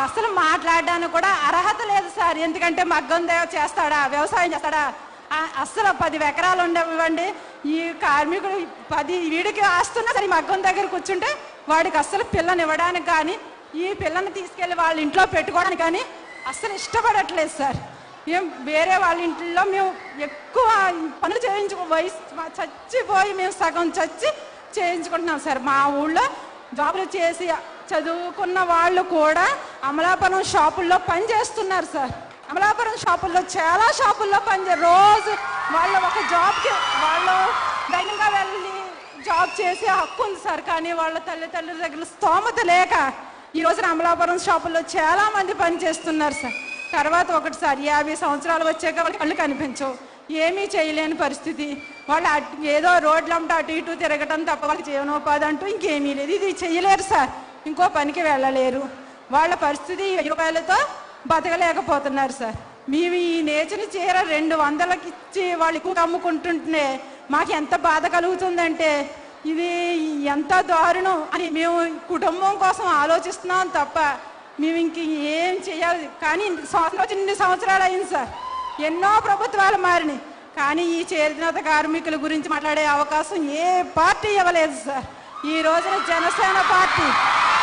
అసలు మాట్లాడడానికి కూడా అర్హత లేదు సార్. ఎందుకంటే మగ్గం దే- చేస్తాడా వ్యవసాయం చేస్తాడా? అస్సలు పది ఎకరాలు ఉండేవ్వండి ఈ కార్మికుడు పది వీడికి ఆస్తున్నా సరే మగ్గం దగ్గర కూర్చుంటే వాడికి అస్సలు పిల్లని ఇవ్వడానికి కానీ ఈ పిల్లని తీసుకెళ్ళి వాళ్ళ ఇంట్లో పెట్టుకోవడానికి కానీ అస్సలు ఇష్టపడట్లేదు సార్. మేము వేరే వాళ్ళ ఇంట్లో మేము ఎక్కువ పనులు చేయించుకో వయసు చచ్చిపోయి మేము సగం చచ్చి చేయించుకుంటున్నాం సార్. మా ఊళ్ళో జాబులు చేసి చదువుకున్న వాళ్ళు కూడా అమలాపురం షాపుల్లో పని చేస్తున్నారు సార్. అమలాపురం షాపుల్లో చాలా షాపుల్లో పనిచే రోజు వాళ్ళు ఒక జాబ్కి వాళ్ళు ధైర్యంగా వెళ్ళి జాబ్ చేసే హక్కు ఉంది సార్. కానీ వాళ్ళ తల్లిదండ్రుల దగ్గర స్తోమత లేక ఈ రోజున అమలాపురం షాపుల్లో చాలా మంది పని చేస్తున్నారు సార్. తర్వాత ఒకటి సార్ యాభై సంవత్సరాలు వచ్చాక వాళ్ళకి కళ్ళు కనిపించవు. ఏమీ చేయలేని పరిస్థితి. వాళ్ళు ఏదో రోడ్లంట అటు ఇటు తిరగటం తప్ప వాళ్ళకి జీవనోపాధి అంటూ ఇంకేమీ లేదు. ఇది చేయలేరు సార్. ఇంకో పనికి వెళ్ళలేరు. వాళ్ళ పరిస్థితి ఈ రూపాయలతో బతకలేకపోతున్నారు సార్. మేము ఈ నేచిన చీర రెండు వందలకి ఇచ్చి వాళ్ళు ఎక్కువ అమ్ముకుంటుంటే మాకు ఎంత బాధ కలుగుతుందంటే ఇది ఎంత దారుణం అని మేము కుటుంబం కోసం ఆలోచిస్తున్నాం తప్ప మేము ఇంక ఏం చేయాలి కానీ సంవత్సరం వచ్చి సంవత్సరాలు అయింది సార్. ఎన్నో ప్రభుత్వాలు మారినాయి. కానీ ఈ చేరినత కార్మికుల గురించి మాట్లాడే అవకాశం ఏ పార్టీ ఇవ్వలేదు సార్. ఈ రోజున జనసేన పార్టీ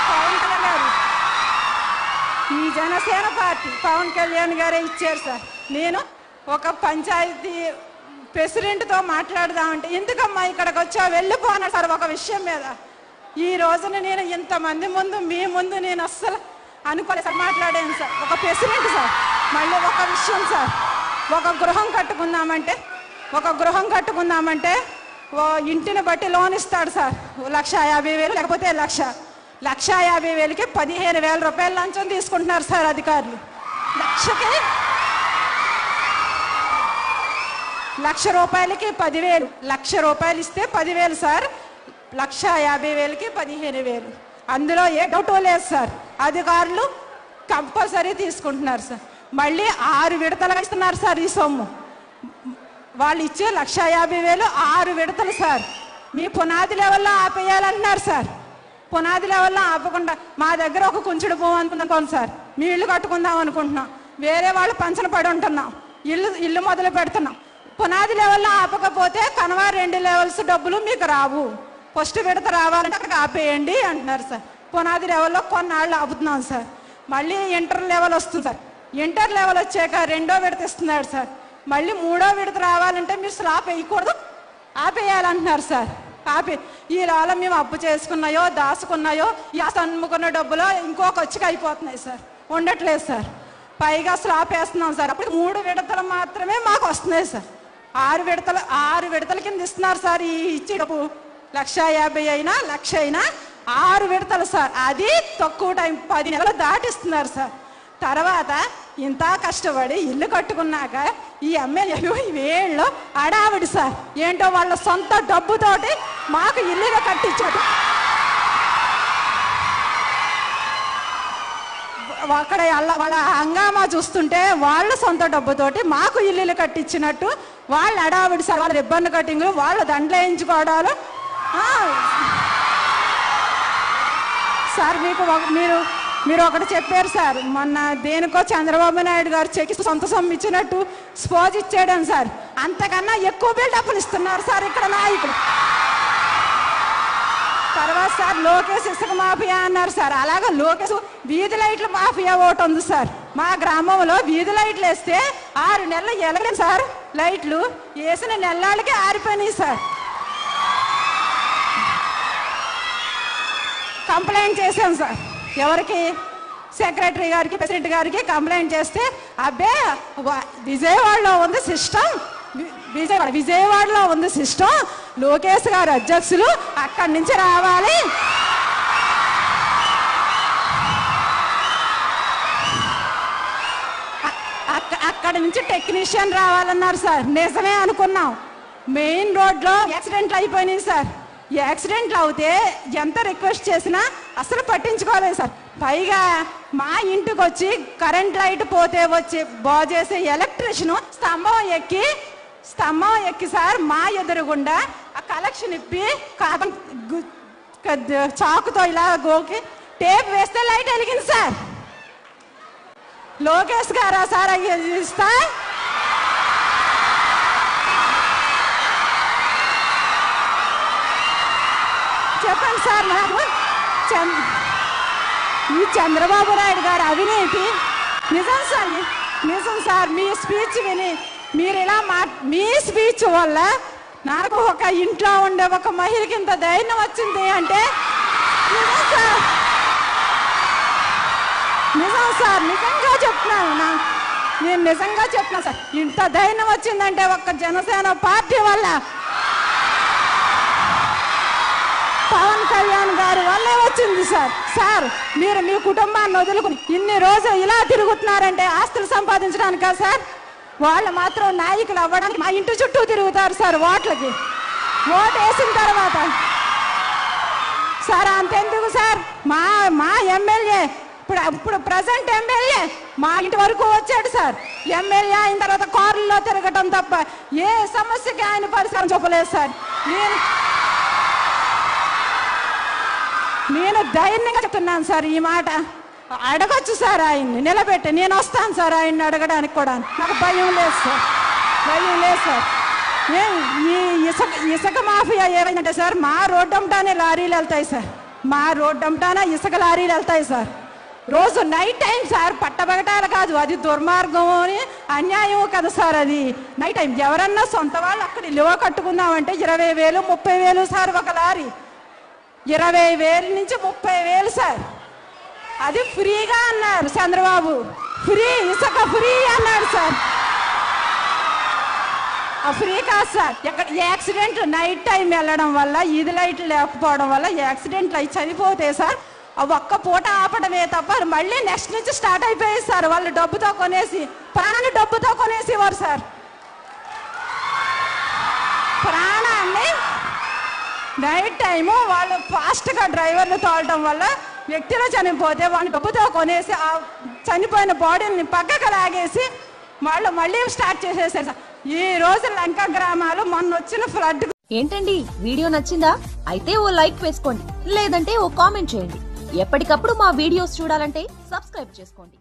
పవన్ కళ్యాణ్ గారు. ఈ జనసేన పార్టీ పవన్ కళ్యాణ్ గారే ఇచ్చారు సార్. నేను ఒక పంచాయతీ ప్రెసిడెంట్తో మాట్లాడదామంటే ఎందుకమ్మా ఇక్కడికి వచ్చా? వెళ్ళిపోనా సార్ ఒక విషయం మీద. ఈ రోజున నేను ఇంతమంది ముందు మీ ముందు నేను అస్సలు అనుకోలేదు సార్ మాట్లాడాను సార్. ఒక ప్రెసిడెంట్ సార్. మళ్ళీ ఒక విషయం సార్. ఒక గృహం కట్టుకుందామంటే ఒక గృహం కట్టుకుందామంటే ఓ ఇంటిని బట్టి లోన్ ఇస్తాడు సార్. లక్ష యాభై వేలు లేకపోతే లక్ష. లక్ష యాభై వేలకి పదిహేను వేల రూపాయల లంచం తీసుకుంటున్నారు సార్ అధికారులు. లక్షకి? లక్ష రూపాయలకి పదివేలు. లక్ష రూపాయలు ఇస్తే పదివేలు సార్. లక్ష యాభై వేలకి పదిహేను వేలు. అందులో ఏ డౌట్ లేదు సార్. అధికారులు కంపల్సరీ తీసుకుంటున్నారు సార్. మళ్ళీ ఆరు విడతలు ఇస్తున్నారు సార్ ఈ సొమ్ము. వాళ్ళు ఇచ్చే లక్ష యాభై వేలు ఆరు విడతలు సార్. మీ పునాది లెవెల్లో ఆపేయాలంటున్నారు సార్. పునాది లెవెల్లో ఆపకుండా మా దగ్గర ఒక కుంచుడు భూమి అనుకుందాం సార్. మీ ఇల్లు కట్టుకుందాం అనుకుంటున్నాం. వేరే వాళ్ళు పంచన పడి ఉంటున్నాం. ఇల్లు ఇల్లు మొదలు పెడుతున్నాం. పునాది లెవెల్లో ఆపకపోతే కనవ రెండు లెవెల్స్ డబ్బులు మీకు రావు. ఫస్ట్ విడత రావాలంటే అక్కడికి ఆపేయండి అంటున్నారు సార్. పునాది లెవెల్లో కొన్నాళ్ళు ఆపుతున్నాం సార్. మళ్ళీ ఇంటర్ లెవెల్ వస్తుంది సార్. ఇంటర్ లెవెల్ వచ్చాక రెండో విడత ఇస్తున్నాడు సార్. మళ్ళీ మూడో విడత రావాలంటే మీరు స్లాప్ వేయకూడదు. ఆపేయాలంటున్నారు సార్. ఆపే. ఈ లాల మేము అప్పు చేసుకున్నాయో దాచుకున్నాయో ఈ అమ్ముకున్న డబ్బులో ఇంకో ఖర్చుకి అయిపోతున్నాయి సార్. ఉండట్లేదు సార్. పైగా స్లాప్ వేస్తున్నాం సార్. అప్పుడు మూడు విడతలు మాత్రమే మాకు వస్తున్నాయి సార్. ఆరు విడతలు ఆరు విడతల కింద ఇస్తున్నారు సార్ ఈ ఇచ్చి డబ్బు. లక్ష యాభై అయినా లక్ష అయినా ఆరు విడతలు సార్. అది తక్కువ టైం పది నెలలు దాటిస్తున్నారు సార్. తర్వాత ఇంత కష్టపడి ఇల్లు కట్టుకున్నాక ఈ ఎమ్మెల్యేలు వేళ్ళు అడావిడి సార్. ఏంటో వాళ్ళ సొంత డబ్బుతోటి మాకు ఇల్లుగా కట్టించాడు అక్కడ వాళ్ళ హంగామా చూస్తుంటే వాళ్ళ సొంత డబ్బుతోటి మాకు ఇల్లులు కట్టించినట్టు వాళ్ళు అడావిడి సార్ వాళ్ళ రిబ్బన్ కటింగ్ వాళ్ళ దండలు వేయించుకోవడాలు సార్ మీకు మీరు మీరు ఒకటి చెప్పారు సార్. మొన్న దేనికో చంద్రబాబు నాయుడు గారు చెక్కి సొంత సొమ్ము ఇచ్చినట్టు స్పోజ్ ఇచ్చేయడం సార్. అంతకన్నా ఎక్కువ బిల్డప్లు ఇస్తున్నారు సార్ ఇక్కడ నాయకులు. తర్వాత సార్ లోకేష్ ఇసుక మాఫియా అన్నారు సార్. అలాగే లోకేష్ వీధి లైట్ల మాఫియా ఒకటి ఉంది సార్. మా గ్రామంలో వీధి లైట్లు వేస్తే ఆరు నెలలు ఎలగలేదు సార్. లైట్లు వేసిన నెలలకి ఆరిపోయినాయి సార్. కంప్లైంట్ చేశాం సార్. ఎవరికి? సెక్రటరీ గారికి ప్రెసిడెంట్ గారికి కంప్లైంట్ చేస్తే అబ్బే విజయవాడలో ఉంది సిస్టమ్. విజయవాడ విజయవాడలో ఉంది సిస్టమ్. లోకేష్ గారు అధ్యక్షులు అక్కడి నుంచి రావాలి. అక్క- అక్కడి నుంచి టెక్నీషియన్ రావాలన్నారు సార్. నిజమే అనుకున్నాం. మెయిన్ రోడ్లో యాక్సిడెంట్లు అయిపోయినాయి సార్. యాక్సిడెంట్లు అవుతే ఎంత రిక్వెస్ట్ చేసినా అసలు పట్టించుకోలేదు సార్. పైగా మా ఇంటికి వచ్చి కరెంట్ లైట్ పోతే వచ్చి బాగు ఎలక్ట్రిషియన్ స్తంభం ఎక్కి స్తంభం ఎక్కి సార్ మా ఎదురుగుండా ఆ కలెక్షన్ ఇప్పి కాపం చాకుతో ఇలా గోకి టేప్ వేస్తే లైట్ వెలిగింది సార్. లోకేష్ గారా సార్ అయ్యి ఇస్తా. చెప్పండి సార్ నాకు. ఈ చంద్రబాబు నాయుడు గారు అవినీతి నిజం సార్ నిజం సార్. మీ స్పీచ్ విని మీరు ఇలా మా మీ స్పీచ్ వల్ల నాకు ఒక ఇంట్లో ఉండే ఒక మహిళకి ఇంత ధైర్యం వచ్చింది అంటే నిజం సార్. నిజం సార్ నిజంగా చెప్తున్నాను నా నేను నిజంగా చెప్తున్నాను సార్. ఇంత ధైర్యం వచ్చిందంటే ఒక్క జనసేన పార్టీ వల్ల పవన్ కళ్యాణ్ గారి వల్లే వచ్చింది సార్. సార్ మీరు మీ కుటుంబాన్ని వదులుకుని ఇన్ని రోజులు ఇలా తిరుగుతున్నారంటే ఆస్తులు సంపాదించడానికా సార్. వాళ్ళు మాత్రం నాయకులు అవ్వడానికి మా ఇంటి చుట్టూ తిరుగుతారు సార్ ఓట్లకి. ఓటు వేసిన తర్వాత. సార్ అంతెందుకు సార్? మా మా ఎమ్మెల్యే ఇప్పుడు ఇప్పుడు ప్రజెంట్ ఎమ్మెల్యే మా ఇంటి వరకు వచ్చాడు సార్. ఎమ్మెల్యే అయిన తర్వాత కారుల్లో తిరగటం తప్ప ఏ సమస్యకి ఆయన పరిసరం చెప్పలేదు సార్. నేను నేను ధైర్యంగా చెప్తున్నాను సార్ ఈ మాట. అడగొచ్చు సార్ ఆయన్ని నిలబెట్టి. నేను వస్తాను సార్ ఆయన్ని అడగడానికి కూడా. నాకు భయం లేదు సార్. భయం లేదు సార్. ఏం ఈ ఇసుక ఇసుక మాఫియా ఏమైందంటే సార్ మా రోడ్డు అమ్మటానే లారీలు వెళ్తాయి సార్. మా రోడ్డు అమ్మటాన ఇసుక లారీలు వెళ్తాయి సార్. రోజు నైట్ టైం సార్ పట్టబగటాలు కాదు అది దుర్మార్గం అని అన్యాయం కదా సార్ అది. నైట్ టైం ఎవరన్నా సొంత వాళ్ళు అక్కడ ఇల్లువ కట్టుకుందామంటే ఇరవై వేలు ముప్పై వేలు సార్ ఒక లారీ. ఇరవై వేల నుంచి ముప్పై వేలు సార్. అది ఫ్రీగా అన్నారు చంద్రబాబు. ఫ్రీ ఇసుక ఫ్రీ అన్నాడు సార్. ఆ ఫ్రీ కాదు సార్. ఎక్కడ యాక్సిడెంట్ నైట్ టైం వెళ్ళడం వల్ల ఇది లైట్ లేకపోవడం వల్ల యాక్సిడెంట్లు అవి చనిపోతే సార్ ఒక్క పూట ఆపడమే తప్ప మళ్ళీ నెక్స్ట్ నుంచి స్టార్ట్ అయిపోయాయి సార్. వాళ్ళు డబ్బుతో కొనేసి ప్రాణాన్ని డబ్బుతో కొనేసేవారు సార్. నైట్ టైము వాళ్ళు ఫాస్ట్గా డ్రైవర్లు తోలటం వల్ల వ్యక్తిలో చనిపోతే వాళ్ళు డబ్బుతో కొనేసి ఆ చనిపోయిన బాడీని పక్కకు లాగేసి వాళ్ళు మళ్ళీ స్టార్ట్ చేసేసారు సార్. ఈ రోజు లంక గ్రామాలు మొన్న వచ్చిన ఫ్లడ్ ఏంటండి? వీడియో నచ్చిందా? అయితే ఓ లైక్ వేసుకోండి. లేదంటే ఓ కామెంట్ చేయండి. ఎప్పటికప్పుడు మా వీడియోస్ చూడాలంటే సబ్స్క్రైబ్ చేసుకోండి.